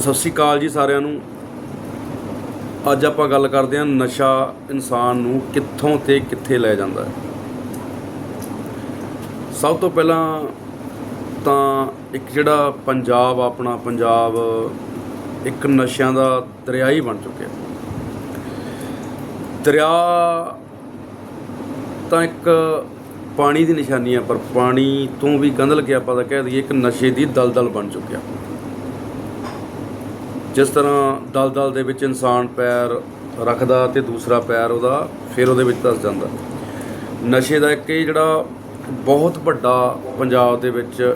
ਸਤਿ ਸ਼੍ਰੀ ਅਕਾਲ ਜੀ ਸਾਰਿਆਂ ਨੂੰ। ਅੱਜ ਆਪਾਂ ਗੱਲ ਕਰਦੇ ਹਾਂ ਨਸ਼ਾ ਇਨਸਾਨ ਨੂੰ ਕਿੱਥੋਂ ਤੇ ਕਿੱਥੇ ਲੈ ਜਾਂਦਾ ਹੈ। ਸਭ ਤੋਂ ਪਹਿਲਾਂ ਤਾਂ ਇੱਕ ਜਿਹੜਾ ਪੰਜਾਬ, ਆਪਣਾ ਪੰਜਾਬ, ਇੱਕ ਨਸ਼ਿਆਂ ਦਾ ਦਰਿਆ ਹੀ ਬਣ ਚੁੱਕਿਆ। ਦਰਿਆ ਤਾਂ ਇੱਕ ਪਾਣੀ ਦੀ ਨਿਸ਼ਾਨੀ ਹੈ, ਪਰ ਪਾਣੀ ਤੋਂ ਵੀ ਗੰਧਲ ਕੇ ਆਪਾਂ ਤਾਂ ਕਹਿ ਦਈਏ ਇੱਕ ਨਸ਼ੇ ਦੀ ਦਲਦਲ ਬਣ ਚੁੱਕਿਆ। ਜਿਸ ਤਰ੍ਹਾਂ ਦਲਦਲ ਦੇ ਵਿੱਚ ਇਨਸਾਨ ਪੈਰ ਰੱਖਦਾ ਤੇ ਦੂਸਰਾ ਪੈਰ ਉਹਦਾ ਫਿਰ ਉਹਦੇ ਵਿੱਚ ਧਸ ਜਾਂਦਾ। ਨਸ਼ੇ ਦਾ ਇੱਕ ਇਹ ਜਿਹੜਾ ਬਹੁਤ ਵੱਡਾ ਪੰਜਾਬ ਦੇ ਵਿੱਚ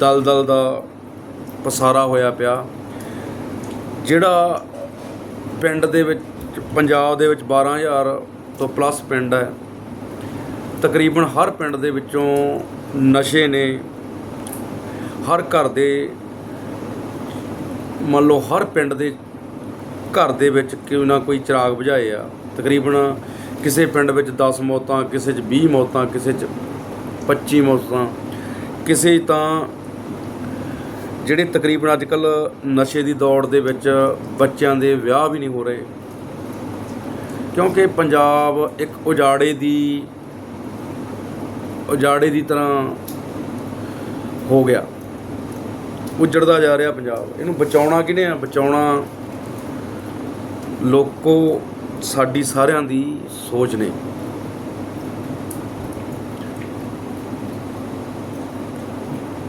ਦਲਦਲ ਦਾ ਪਸਾਰਾ ਹੋਇਆ ਪਿਆ, ਜਿਹੜਾ ਪਿੰਡ ਦੇ ਵਿੱਚ, ਪੰਜਾਬ ਦੇ ਵਿੱਚ 12000 ਤੋਂ ਪਲੱਸ ਪਿੰਡ ਹੈ। ਤਕਰੀਬਨ ਹਰ ਪਿੰਡ ਦੇ ਵਿੱਚੋਂ ਨਸ਼ੇ ਨੇ ਹਰ ਘਰ ਦੇ ਮੰਨ ਲਓ ਹਰ ਪਿੰਡ ਦੇ ਘਰ ਦੇ ਵਿੱਚ ਕੋਈ ਨਾ ਕੋਈ ਚਿਰਾਗ ਬੁਝਾਏ ਆ। ਤਕਰੀਬਨ ਕਿਸੇ ਪਿੰਡ ਵਿੱਚ 10 ਮੌਤਾਂ, ਕਿਸੇ 'ਚ 20 ਮੌਤਾਂ, ਕਿਸੇ 'ਚ 25 ਮੌਤਾਂ। ਕਿਸੇ ਤਾਂ ਜਿਹੜੇ ਤਕਰੀਬਨ ਅੱਜ ਕੱਲ ਨਸ਼ੇ ਦੀ ਦੌੜ ਦੇ ਵਿੱਚ ਬੱਚਿਆਂ ਦੇ ਵਿਆਹ ਵੀ ਨਹੀਂ ਹੋ ਰਹੇ। ਕਿਉਂਕਿ ਪੰਜਾਬ ਇੱਕ ਉਜਾੜੇ ਦੀ ਉਜਾੜੇ ਦੀ ਤਰ੍ਹਾਂ ਹੋ ਗਿਆ। ਉਜੜਦਾ ਜਾ ਰਿਹਾ ਪੰਜਾਬ। ਇਹਨੂੰ ਬਚਾਉਣਾ ਕਿਹਨੇ ਆ? ਬਚਾਉਣਾ ਲੋਕੋ, ਸਾਡੀ ਸਾਰਿਆਂ ਦੀ ਸੋਚ ਨੇ।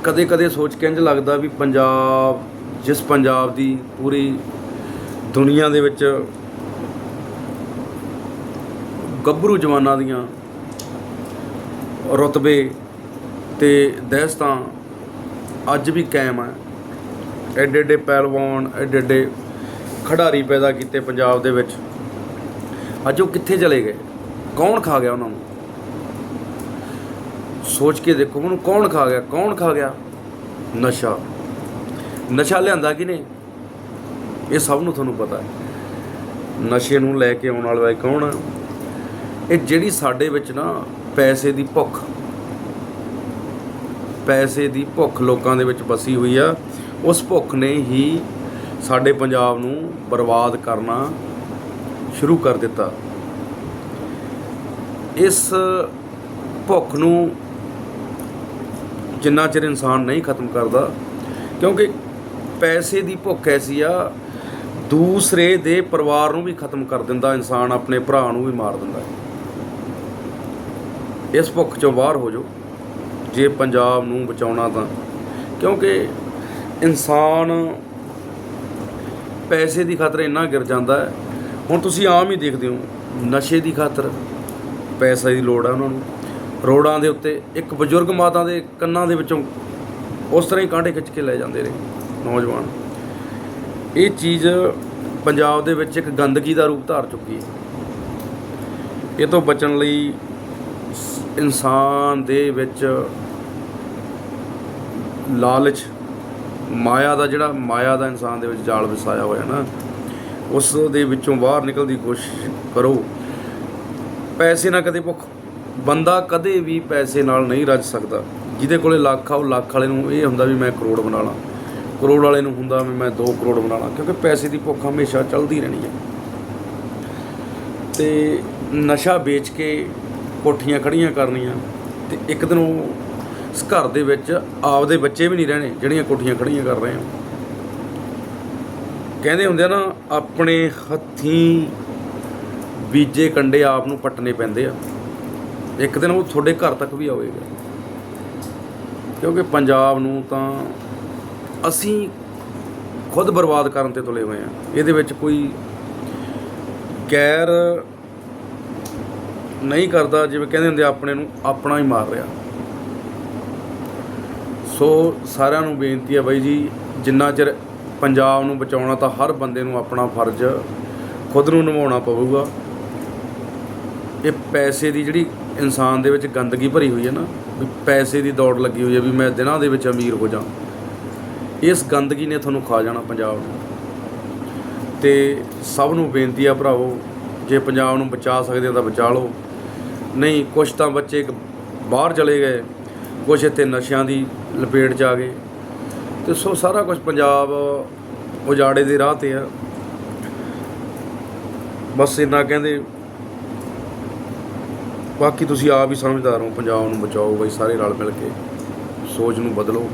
ਕਦੇ ਕਦੇ ਸੋਚ ਕੇ ਇੰਝ ਲੱਗਦਾ ਵੀ ਪੰਜਾਬ, ਜਿਸ ਪੰਜਾਬ ਦੀ ਪੂਰੀ ਦੁਨੀਆ ਦੇ ਵਿੱਚ ਗੱਭਰੂ ਜਵਾਨਾਂ ਦੀਆਂ ਰੁਤਬੇ ਤੇ ਦਹਿਸ਼ਤਾਂ ਅੱਜ ਵੀ ਕਾਇਮ ਹੈ ਐਡੇ ਐਡੇ ਪਹਿਲਵਾਨ ਐਡੇ ਐਡੇ ਖਿਡਾਰੀ ਪੈਦਾ ਕੀਤੇ ਪੰਜਾਬ ਦੇ ਵਿੱਚ। ਅੱਜ ਉਹ ਕਿੱਥੇ ਚਲੇ ਗਏ? ਕੌਣ ਖਾ ਗਿਆ ਉਹਨਾਂ ਨੂੰ? ਸੋਚ ਕੇ ਦੇਖੋ ਉਹਨੂੰ ਕੌਣ ਖਾ ਗਿਆ, ਕੌਣ ਖਾ ਗਿਆ? ਨਸ਼ਾ। ਨਸ਼ਾ ਲਿਆਂਦਾ ਕਿਨੇ ਇਹ ਸਭ ਨੂੰ ਤੁਹਾਨੂੰ ਪਤਾ ਹੈ। ਨਸ਼ੇ ਨੂੰ ਲੈ ਕੇ ਆਉਣ ਵਾਲਾ ਕੌਣ ਹੈ ਇਹ ਜਿਹੜੀ ਸਾਡੇ ਵਿੱਚ ਨਾ ਪੈਸੇ ਦੀ ਭੁੱਖ ਪੈਸੇ ਦੀ ਭੁੱਖ ਲੋਕਾਂ ਦੇ ਵਿੱਚ ਵਸੀ ਹੋਈ ਆ। ਉਸ ਭੁੱਖ ਨੇ ਹੀ ਸਾਡੇ ਪੰਜਾਬ ਨੂੰ ਬਰਬਾਦ ਕਰਨਾ ਸ਼ੁਰੂ ਕਰ ਦਿੱਤਾ। ਇਸ ਭੁੱਖ ਨੂੰ ਜਿੰਨਾ ਚਿਰ ਇਨਸਾਨ ਨਹੀਂ ਖਤਮ ਕਰਦਾ, ਕਿਉਂਕਿ ਪੈਸੇ ਦੀ ਭੁੱਖ ਐਸੀ ਆ, ਦੂਸਰੇ ਦੇ ਪਰਿਵਾਰ ਨੂੰ ਵੀ ਖਤਮ ਕਰ ਦਿੰਦਾ, ਇਨਸਾਨ ਆਪਣੇ ਭਰਾ ਨੂੰ ਵੀ ਮਾਰ ਦਿੰਦਾ। ਇਸ ਭੁੱਖ ਚੋਂ ਬਾਹਰ ਹੋ ਜਾਓ। ਜੇ ਪੰਜਾਬ ਨੂੰ ਬਚਾਉਣਾ ਤਾਂ। ਕਿਉਂਕਿ ਇਨਸਾਨ ਪੈਸੇ ਦੀ ਖਾਤਰ ਇੰਨਾ ਗਿਰ ਜਾਂਦਾ ਹੈ। ਹੁਣ ਤੁਸੀਂ ਆਮ ਹੀ ਦੇਖਦੇ ਹੋ, ਨਸ਼ੇ ਦੀ ਖਾਤਰ ਪੈਸੇ ਦੀ ਲੋੜ ਹੈ ਉਹਨਾਂ ਨੂੰ। ਰੋਡਾਂ ਦੇ ਉੱਤੇ ਇੱਕ ਬਜ਼ੁਰਗ ਮਾਤਾ ਦੇ ਕੰਨਾਂ ਦੇ ਵਿੱਚੋਂ ਉਸ ਤਰ੍ਹਾਂ ਹੀ ਕਾਂਟੇ ਖਿੱਚ ਕੇ ਲੈ ਜਾਂਦੇ ਨੇ ਨੌਜਵਾਨ। ਇਹ ਚੀਜ਼ ਪੰਜਾਬ ਦੇ ਵਿੱਚ ਇੱਕ ਗੰਦਗੀ ਦਾ ਰੂਪ ਧਾਰ ਚੁੱਕੀ ਹੈ। ਇਹ ਤੋਂ ਬਚਣ ਲਈ ਇਨਸਾਨ ਦੇ ਵਿੱਚ ਲਾਲਚ, ਮਾਇਆ ਦਾ ਜਿਹੜਾ ਮਾਇਆ ਦਾ ਇਨਸਾਨ ਦੇ ਵਿੱਚ ਜਾਲ ਵਸਾਇਆ ਹੋਇਆ ਨਾ, ਉਸ ਦੇ ਵਿੱਚੋਂ ਬਾਹਰ ਨਿਕਲਣ ਦੀ ਕੋਸ਼ਿਸ਼ ਕਰੋ। ਪੈਸੇ ਨਾਲ ਕਦੇ ਭੁੱਖ। ਬੰਦਾ ਕਦੇ ਵੀ ਪੈਸੇ ਨਾਲ ਨਹੀਂ ਰੱਜ ਸਕਦਾ। ਜਿਹਦੇ ਕੋਲੇ ਲੱਖ ਆ, ਉਹ ਲੱਖ ਵਾਲੇ ਨੂੰ ਇਹ ਹੁੰਦਾ ਵੀ ਮੈਂ ਕਰੋੜ ਬਣਾ ਲਾਂ। ਕਰੋੜ ਵਾਲੇ ਨੂੰ ਹੁੰਦਾ ਵੀ ਮੈਂ 2 ਕਰੋੜ ਬਣਾ ਲਾਂ, ਕਿਉਂਕਿ ਪੈਸੇ ਦੀ ਭੁੱਖ ਹਮੇਸ਼ਾ ਚੱਲਦੀ ਰਹਿਣੀ ਹੈ। ਤੇ ਨਸ਼ਾ ਵੇਚ ਕੇ ਕੋਠੀਆਂ ਖੜੀਆਂ ਕਰਨੀਆਂ ਤੇ ਇੱਕ ਦਿਨ ਉਹ ਇਸ ਘਰ ਦੇ ਵਿੱਚ ਆਪਦੇ ਬੱਚੇ ਵੀ ਨਹੀਂ ਰਹਿਣੇ ਜਿਹੜੀਆਂ ਕੋਠੀਆਂ ਖੜੀਆਂ ਕਰ ਰਹੇ ਆ ਕਹਿੰਦੇ ਹੁੰਦੇ ਆ ਨਾ, ਆਪਣੇ ਹੱਥੀਂ ਬੀਜੇ ਕੰਡੇ ਆਪ ਨੂੰ ਪੱਟਣੇ ਪੈਂਦੇ ਆ। ਇੱਕ ਦਿਨ ਉਹ ਤੁਹਾਡੇ ਘਰ ਤੱਕ ਵੀ ਆਵੇਗਾ। ਕਿਉਂਕਿ ਪੰਜਾਬ ਨੂੰ ਤਾਂ ਅਸੀਂ ਖੁਦ ਬਰਬਾਦ ਕਰਨ ਤੇ ਤੁਲੇ ਹੋਏ ਆ। ਇਹਦੇ ਵਿੱਚ ਕੋਈ ਗੈਰ ਨਹੀਂ ਕਰਦਾ, ਜਿਵੇਂ ਕਹਿੰਦੇ ਹੁੰਦੇ ਆਪਣੇ ਨੂੰ ਆਪਣਾ ਹੀ ਮਾਰ ਰਿਹਾ। ਸੋ ਸਾਰਿਆਂ ਨੂੰ ਬੇਨਤੀ ਹੈ ਬਾਈ ਜੀ, ਜਿੰਨਾ ਚਿਰ ਪੰਜਾਬ ਨੂੰ ਬਚਾਉਣਾ, ਤਾਂ ਹਰ ਬੰਦੇ ਨੂੰ ਆਪਣਾ ਫਰਜ਼ ਖੁਦ ਨੂੰ ਨਿਭਾਉਣਾ ਪਵੇਗਾ ਇਹ ਪੈਸੇ ਦੀ ਜਿਹੜੀ ਇਨਸਾਨ ਦੇ ਵਿੱਚ ਗੰਦਗੀ ਭਰੀ ਹੋਈ ਹੈ ਨਾ, ਵੀ ਪੈਸੇ ਦੀ ਦੌੜ ਲੱਗੀ ਹੋਈ ਹੈ ਵੀ ਮੈਂ ਦਿਨਾਂ ਦੇ ਵਿੱਚ ਅਮੀਰ ਹੋ ਜਾ ਇਸ ਗੰਦਗੀ ਨੇ ਤੁਹਾਨੂੰ ਖਾ ਜਾਣਾ ਪੰਜਾਬ ਨੂੰ। ਤੇ ਸਭ ਨੂੰ ਬੇਨਤੀ ਆ ਭਰਾਵੋ, ਜੇ ਪੰਜਾਬ ਨੂੰ ਬਚਾ ਸਕਦੇ ਹੋ ਤਾਂ ਬਚਾ ਲਓ। ਨਹੀਂ, ਕੁਛ ਤਾਂ ਬੱਚੇ ਬਾਹਰ ਚਲੇ ਗਏ, ਕੁਛ ਇੱਥੇ ਨਸ਼ਿਆਂ ਦੀ ਲਪੇਟ 'ਚ ਆ ਗਏ। ਤੇ ਸੋ ਸਾਰਾ ਕੁਝ ਪੰਜਾਬ ਉਜਾੜੇ ਦੇ ਰਾਹ ਤੇ ਆ। ਬਸ ਇੰਨਾ ਕਹਿੰਦੇ, ਬਾਕੀ ਤੁਸੀਂ ਆਪ ਹੀ ਸਮਝਦਾਰ ਹੋ, ਪੰਜਾਬ ਨੂੰ ਬਚਾਓ ਬਈ ਸਾਰੇ ਰਲ ਮਿਲ ਕੇ। ਸੋਚ ਨੂੰ ਬਦਲੋ,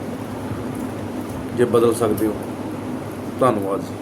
ਜੇ ਬਦਲ ਸਕਦੇ ਹੋ। ਧੰਨਵਾਦ ਜੀ।